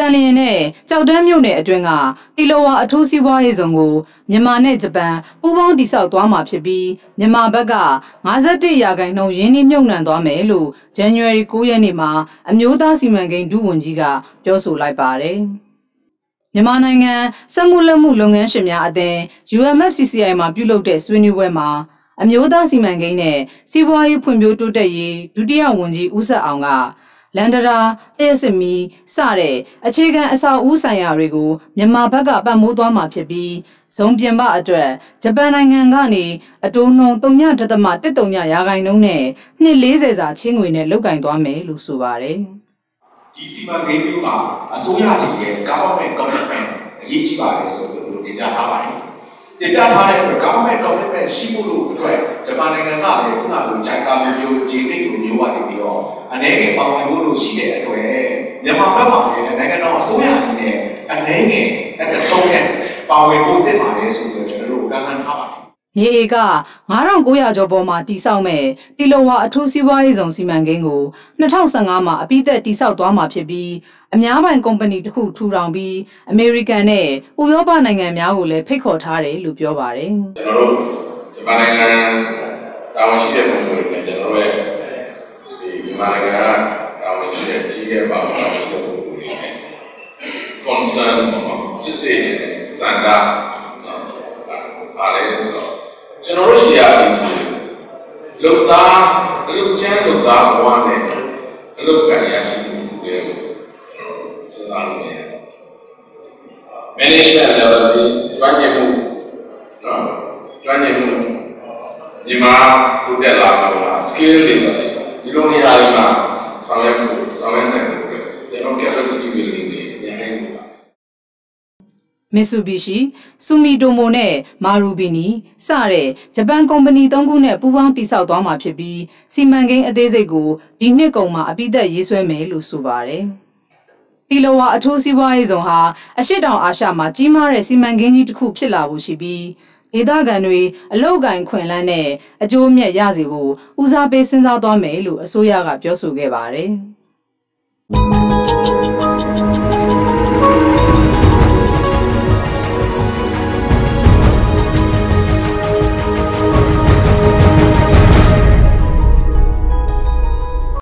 တန်လျင်နဲ့ကြောက်တန်းမြို့နယ်အတွင်းကတီလိုဝါအထူးစီးပွားရေးဆောင်ကိုမြန်မာနဲ့ဂျပန်ပူးပေါင်းတိစောက်သွားမှာဖြစ်ပြီးမြန်မာဘက်က51ရာခိုင်နှုန်းရင်းနှီးမြှုပ်နှံသွားမယ်လို့ January 9ရက်နေ့မှာအမျိုးသားစီမံကိန်းဒုဝန်ကြီးကပြောဆိုလိုက်ပါတယ်။မြန်မာနိုင်ငံစက်မှုလက်မှုလုပ်ငန်းရှင်များအသင်း UMFCCI မှာပြုလုပ်တဲ့ဆွေးနွေးပွဲမှာအမျိုးသားစီမံကိန်းနဲ့စီးပွားရေးဖွံ့ဖြိုးတိုးတက်ရေးဒုတိယဝန်ကြီးဦးဆက်အောင်က လန်ဒရာတည့်စမီစတဲ့အခြေခံအဆောက်အဦဆိုင်ရာတွေကိုမြန်မာဘက်ကပတ်မိုးသွားမှာဖြစ်ပြီးဇုံပြင်ပအတွက်ဂျပန်နိုင်ငံကနေအတိုးနှုံ3.1ရာခိုင်နှုန်းနဲ့နှစ်40စာချင်းငွေနဲ့လုတ်ကင်သွားမယ်လို့ဆိုပါတယ်။ဒီစီမံကိန်းမျိုးကအစိုးရတွေရဲ့ government commitment အရေးကြီးပါတယ်ဆိုပြီးတို့တင်ပြထားပါတယ်။တင်ပြထားတဲ့အတွက် government commitment ရှိဖို့လို့အတွက် ဂျပန်နိုင်ငံကလည်းခုနကလိုဂျိုင်ကာမျိုးမျိုးဂျေနိတ်လိုမျိုးကနေပြီးတော့အနေငယ်ပါဝင်ဖို့လို့ရှိတဲ့အတွက်မြန်မာဘက်မှာလည်းနိုင်ငံတော်အစိုးရအနေနဲ့အနေငယ် as a token ပါဝင်ဖို့တင်ပါတယ်ဆိုပြီးတော့ကျွန်တော်တို့ကမ်းလှမ်းထားပါတယ်မြေဧက9900ကျော်ပေါ်မှာတိစောက်မဲ့တီလိုဝါအထူးစီးပွားရေးဆောင်စီမံကိန်းကို2015မှာအပိသက်တိစောက်သွားမှာဖြစ်ပြီးအများပိုင်ကုမ္ပဏီတစ်ခုထူထောင်ပြီးအမေရိကန်နဲ့ဥရောပနိုင်ငံများကိုလည်းဖိတ်ခေါ်ထားတယ်လို့ပြောပါတယ်။ကျွန်တော်တို့ ဂျပန်နိုင်ငံတာဝန်ရှိတဲ့ပုံစံနဲ့ကျွန်တော်တို့ရဲ့ဒီမြန်မာနိုင်ငံကတာဝန်ရှိတဲ့ကြီးရဲ့ပါဝင်တဲ့ပုံစံတွေနဲ့ concern ပေါ့စစ်စေးစံတာအားလည်းဆိုတော့ကျွန်တော်တို့ရှေ့ရပြီလုံသားလုံချမ်းလုံသားဘဝနဲ့လုံကံရရှိမှုတွေစဉ်းစားလို့ရတယ် management level ဒီကျွမ်းကျင်မှုနော်ကျွမ်းကျင်မှု ဒီမှာတိုးတက်လာမှာ skill တွေပဲဒီလိုနေရာတွေမှာဆောင်ရွက်ဖို့ဆောင်ရွက်နိုင်ဖို့ကျွန်တော် capacity building တွေညှိနှိုင်းဖို့မစ်ဆူဘီရှီဆူမီတိုမိုနဲ့မာရူဘီနီစတဲ့ဂျပန်ကုမ္ပဏီ၃ခုနဲ့ပူးပေါင်းတည်ဆောက်သွားမှာဖြစ်ပြီးစီမံကိန်းအသေးစိတ်ကိုဒီနှစ်ကုန်မှာအပိသက်ရေးဆွဲမယ်လို့ဆိုပါတယ်။တီလိုဝါအထူးစီးပွားရေးဆောင်ဟာအရှိတောင်အာရှမှာကြီးမားတဲ့စီမံကိန်းကြီးတစ်ခုဖြစ်လာဖို့ရှိပြီး ဒေသခံတွေအလောက်ကန်ခွင်လန်းနဲ့အကျိုးအမြတ်ရစေဖို့ဦးစားပေးစဉ်းစားသွားမယ်လို့အစိုးရကပြောဆိုခဲ့ပါတယ်။